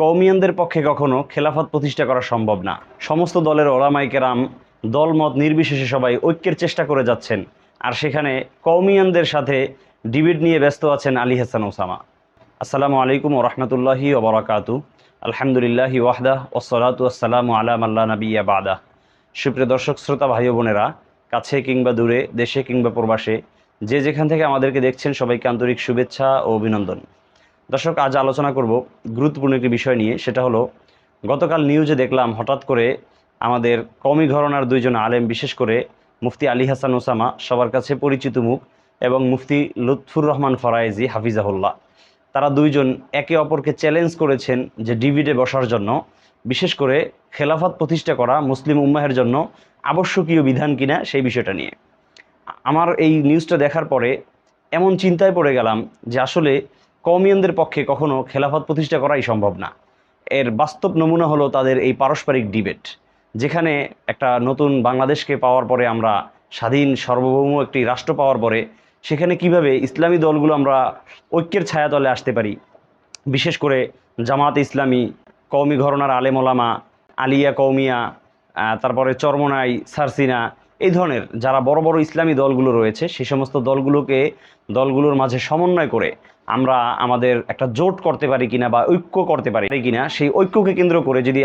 কৌমিয়ানদের পক্ষে কখনো খেলাফত প্রতিষ্ঠা করা সম্ভব না। সমস্ত দলের ওলামাই কেরাম দলমত নির্বিশেষে সবাই ঐক্যের চেষ্টা করে যাচ্ছেন। আর সেখানে কৌমিয়ানদের সাথে ডিবেট নিয়ে ব্যস্ত আছেন আলী হাসান ওসামা। আসসালামু আলাইকুম ওরহমতুল্লাহি ওবরাকাতু আলহামদুলিল্লাহি ওয়াহদা ওসলাতু আসসালামু আলাম আল্লাহ নবিয়া বাদা সুপ্রিয় দর্শক, শ্রোতা ভাই বোনেরা, কাছে কিংবা দূরে, দেশে কিংবা প্রবাসে, যে যেখান থেকে আমাদেরকে দেখছেন সবাইকে আন্তরিক শুভেচ্ছা ও অভিনন্দন। দর্শক, আজ আলোচনা করব গুরুত্বপূর্ণ একটি বিষয় নিয়ে। সেটা হলো, গতকাল নিউজে দেখলাম হঠাৎ করে আমাদের কমি ঘরনার দুইজন আলেম, বিশেষ করে মুফতি আলী হাসান ওসামা, সবার কাছে পরিচিত মুখ, এবং মুফতি লুৎফুর রহমান ফরায়েজি, হাফিজাহুল্লাহ। তারা দুইজন একে অপরকে চ্যালেঞ্জ করেছেন যে ডিভিডে বসার জন্য, বিশেষ করে খেলাফত প্রতিষ্ঠা করা মুসলিম উম্মাহের জন্য আবশ্যকীয় বিধান কিনা সেই বিষয়টা নিয়ে। আমার এই নিউজটা দেখার পরে এমন চিন্তায় পড়ে গেলাম যে আসলে কমিয়ানদের পক্ষে কখনো খেলাফত প্রতিষ্ঠা করাই সম্ভব না। এর বাস্তব নমুনা হলো তাদের এই পারস্পরিক ডিবেট, যেখানে একটা নতুন বাংলাদেশকে পাওয়ার পরে আমরা স্বাধীন সার্বভৌম একটি রাষ্ট্র পাওয়ার পরে সেখানে কীভাবে ইসলামী দলগুলো আমরা ঐক্যের ছায়াতলে আসতে পারি, বিশেষ করে জামাত ইসলামী কৌমি ঘরনার আলেম ওলামা, আলিয়া কৌমিয়া তারপরে চরমনাই, সারসিনা, এই ধরনের যারা বড় বড় ইসলামী দলগুলো রয়েছে সেই সমস্ত দলগুলোকে দলগুলোর মাঝে সমন্বয় করে আমরা আমাদের একটা জোট করতে পারি কিনা বা ঐক্য করতে পারি কিনা, সেই ঐক্যকে কেন্দ্র করে যদি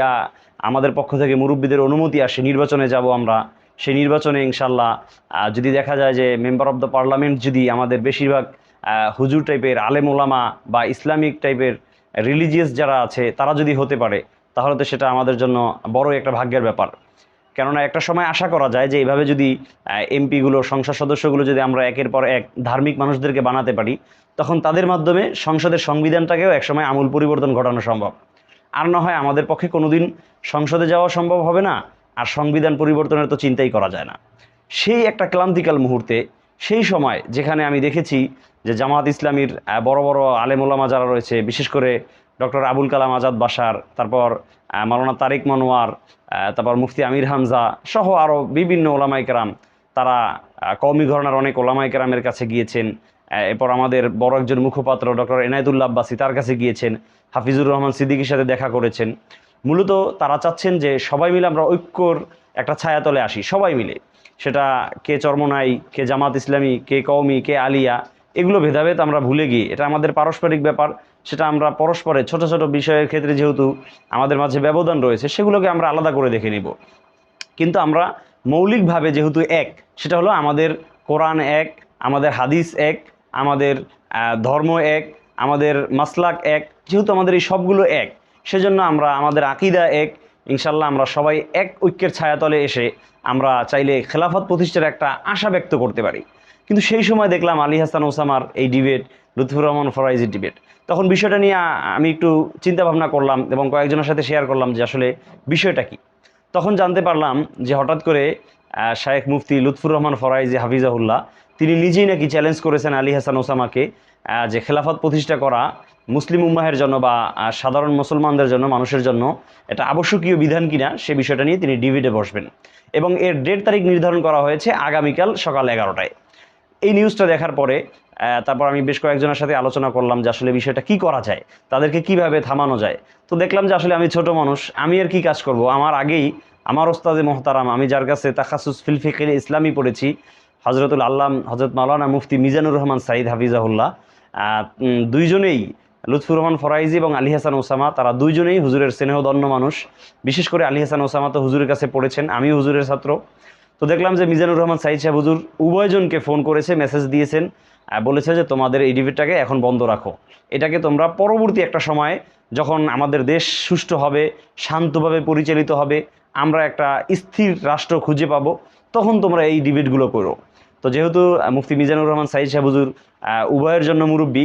আমাদের পক্ষ থেকে মুরব্বীদের অনুমতি আসে, নির্বাচনে যাব আমরা, সেই নির্বাচনে ইনশাল্লাহ যদি দেখা যায় যে মেম্বার অফ দ্য পার্লামেন্ট যদি আমাদের বেশিরভাগ হুজুর টাইপের আলেম ওলামা বা ইসলামিক টাইপের রিলিজিয়াস যারা আছে, তারা যদি হতে পারে, তাহলে তো সেটা আমাদের জন্য বড় একটা ভাগ্যের ব্যাপার। কেননা একটা সময় আশা করা যায় যে এইভাবে যদি এমপিগুলো সংসদ সদস্যগুলো যদি আমরা একের পর এক ধার্মিক মানুষদেরকে বানাতে পারি, তখন তাদের মাধ্যমে সংসদের সংবিধানটাকেও একসময় আমূল পরিবর্তন ঘটানো সম্ভব। আর না হয় আমাদের পক্ষে কোনোদিন সংসদে যাওয়া সম্ভব হবে না, আর সংবিধান পরিবর্তনের তো চিন্তাই করা যায় না। সেই একটা ক্লান্তিকাল মুহূর্তে, সেই সময় যেখানে আমি দেখেছি যে জামাত ইসলামীর বড় বড় আলেমুলামা যারা রয়েছে, বিশেষ করে ডক্টর আবুল কালাম আজাদ বাসার, তারপর মাওলানা তারিক মনোয়ার তারপর মুফতি আমির হামজা সহ আরও বিভিন্ন ওলামাই কেরাম, তারা কওমি ঘরনার অনেক ওলামাই কেরামের কাছে গিয়েছেন। এরপর আমাদের বড় একজন মুখপাত্র ডক্টর এনায়তুল্লাহ আব্বাসি তার কাছে গিয়েছেন, হাফিজুর রহমান সিদ্দিকীর সাথে দেখা করেছেন। মূলত তারা চাচ্ছেন যে সবাই মিলে আমরা ঐক্যর একটা ছায়াতলে আসি, সবাই মিলে। সেটা কে চর্মনাই, কে জামাত ইসলামী, কে কওমি, কে আলিয়া, এগুলো ভেদাভেদ আমরা ভুলে গিয়ে, এটা আমাদের পারস্পরিক ব্যাপার। সেটা আমরা পরস্পরের ছোট ছোট বিষয়ের ক্ষেত্রে যেহেতু আমাদের মাঝে ব্যবধান রয়েছে, সেগুলোকে আমরা আলাদা করে দেখে নিব। কিন্তু আমরা মৌলিকভাবে যেহেতু এক, সেটা হলো আমাদের কোরআন এক, আমাদের হাদিস এক, আমাদের ধর্ম এক, আমাদের মাসলাক এক, যেহেতু আমাদের এই সবগুলো এক, সেজন্য আমরা আমাদের আকিদা এক ইনশাল্লাহ আমরা সবাই এক ঐক্যের ছায়াতলে এসে আমরা চাইলে খেলাফত প্রতিষ্ঠার একটা আশা ব্যক্ত করতে পারি। কিন্তু সেই সময় দেখলাম আলী হাসান ওসামার এই ডিবেট লুৎফুর রহমান ফরাইজির ডিবেট তখন বিষয়টা নিয়ে আমি একটু চিন্তা ভাবনা করলাম এবং কয়েকজনের সাথে শেয়ার করলাম যে আসলে বিষয়টা কি। তখন জানতে পারলাম যে হঠাৎ করে শায়েখ মুফতি লুৎফুর রহমান ফরাইজি হাফিজাহুল্লাহ, তিনি নিজেই নাকি চ্যালেঞ্জ করেছেন আলী হাসান ওসামাকে যে খেলাফত প্রতিষ্ঠা করা মুসলিম উম্মাহের জন্য বা সাধারণ মুসলমানদের জন্য, মানুষের জন্য এটা আবশ্যকীয় বিধান কিনা সে বিষয়টা নিয়ে তিনি ডিভিডে বসবেন। এবং এর ডেট তারিখ নির্ধারণ করা হয়েছে আগামীকাল সকাল এগারোটায়। এই নিউজটা দেখার পরে তারপর আমি বেশ কয়েকজনের সাথে আলোচনা করলাম যে আসলে বিষয়টা কি করা যায়, তাদেরকে কীভাবে থামানো যায়। তো দেখলাম যে আসলে আমি ছোট মানুষ, আমি আর কি কাজ করব? আমার আগেই আমার ওস্তাদে মোহতারাম, আমি যার কাছে তাকাসুস ফিলফিকিল ইসলামী পড়েছি হজরতুল আল্লাম হজরত মাওলানা মুফতি মিজানুর রহমান সাইদ হাফিজাহুল্লাহ দুইজনেই লুৎফুর রহমান ফরাইজি এবং আলী হাসান ওসামা, তারা দুইজনেই হুজুরের স্নেহদন্য মানুষ। বিশেষ করে আলী হাসান ওসামা তো হুজুরের কাছে পড়েছেন, আমিও হুজুরের ছাত্র। তো দেখলাম যে মিজানুর রহমান সাইদ সাহেব হুজুর উভয়জনকে ফোন করেছে, মেসেজ দিয়েছেন বলেছে যে তোমাদের এই ডিবেটটাকে এখন বন্ধ রাখো। এটাকে তোমরা পরবর্তী একটা সময়ে যখন আমাদের দেশ সুষ্ঠু হবে, শান্তভাবে পরিচালিত হবে, আমরা একটা স্থির রাষ্ট্র খুঁজে পাবো, তখন তোমরা এই ডিবেটগুলো করো। তো যেহেতু মুফতি মিজানুর রহমান সাইদ সাহুজুর উভয়ের জন্য মুরব্বী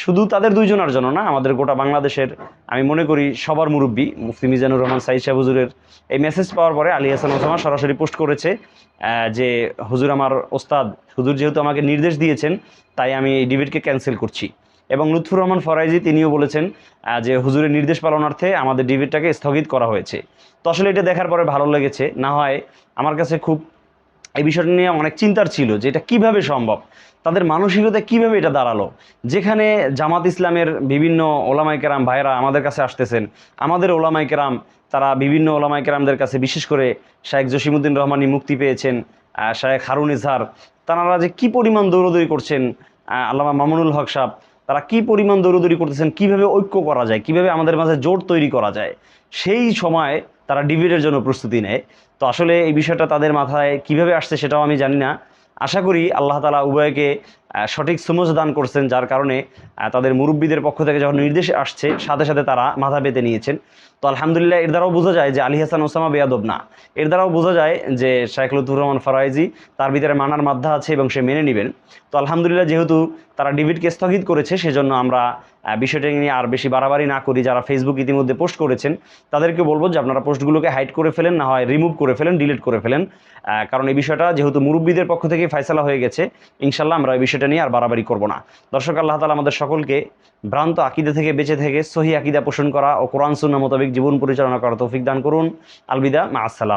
শুধু তাদের দুইজনের জন্য না, আমাদের গোটা বাংলাদেশের, আমি মনে করি সবার মুরব্বী, মুফতি মিজানুর রহমান, সাইদ সাহেব হুজুরের এই মেসেজ পাওয়ার পরে আলী হাসান ওসামা সরাসরি পোস্ট করেছে যে হুজুর আমার ওস্তাদ, হুজুর যেহেতু আমাকে নির্দেশ দিয়েছেন, তাই আমি এই ডিবেটকে ক্যান্সেল করছি। এবং লুৎফুর রহমান ফরাইজি, তিনিও বলেছেন যে হুজুরের নির্দেশ পালনার্থে আমাদের ডিবেটটাকে স্থগিত করা হয়েছে। তো আসলে এটা দেখার পরে ভালো লেগেছে, না হয় আমার কাছে খুব এই বিষয়টা নিয়ে অনেক চিন্তার ছিল যে এটা কীভাবে সম্ভব? তাদের মানসিকতা কীভাবে এটা দাঁড়াল? যেখানে জামাত ইসলামের বিভিন্ন ওলামাইকেরাম ভাইরা আমাদের কাছে আসতেছেন, আমাদের ওলামাইকেরাম তারা বিভিন্ন ওলামাইকেরামদের কাছে বিশেষ করে শাহেখ জসিমুদ্দিন রহমানি মুক্তি পেয়েছেন শাহেখ হারুন ইজহার, তারা যে কি পরিমাণ দৌড়দৌড়ি করছেন আল্লামা মামুনুল হক সাহ তারা কি পরিমাণ দৌড়দৌড়ি করতেছেন, কীভাবে ঐক্য করা যায়, কীভাবে আমাদের মাঝে জোট তৈরি করা যায়, সেই সময় তারা ডিবেটের জন্য প্রস্তুতি নেয়। তো আসলে এই বিষয়টা তাদের মাথায় কীভাবে আসছে সেটাও আমি জানি না। আশা করি আল্লাহ তালা উভয়কে সঠিক সমজ দান করছেন, যার কারণে তাদের মুরব্বীদের পক্ষ থেকে যখন নির্দেশ আসছে, সাথে সাথে তারা মাথা পেতে নিয়েছেন। তো আলহামদুলিল্লাহ, এর দ্বারাও বোঝা যায় যে আলী হাসান ওসামা বেয়াদব না। এর দ্বারাও বোঝা যায় যে শাইখ লুতুর রহমান ফরাইজি তার ভিতরে মানার মাধ্যা আছে এবং সে মেনে নেবেন। তো আলহামদুলিল্লাহ, যেহেতু তারা ডিভিডকে স্থগিত করেছে, সেজন্য আমরা বিষয়টা নিয়ে আর বেশি বাড়াবাড়ি না করি। যারা ফেসবুক ইতিমধ্যে পোস্ট করেছেন, তাদেরকে বলব যে আপনারা পোস্টগুলোকে হাইড করে ফেলেন, না হয় রিমুভ করে ফেলেন, ডিলিট করে ফেলেন। কারণ এই বিষয়টা যেহেতু মুরব্বীদের পক্ষ থেকে ফয়সালা হয়ে গেছে, ইনশাল্লাহ আমরা এই বিষয়টা নিয়ে আর বাড়াবাড়ি করব না। দর্শক, আল্লাহ তালা আমাদের সকলকে ভ্রান্ত আকিদা থেকে বেঁচে থেকে সহি আকিদা পোষণ করা ও কোরআন সুন্না মোতাবিক জীবন পরিচালনা করা তৌফিক দান করুন। আলবিদা, মা আসসালাম।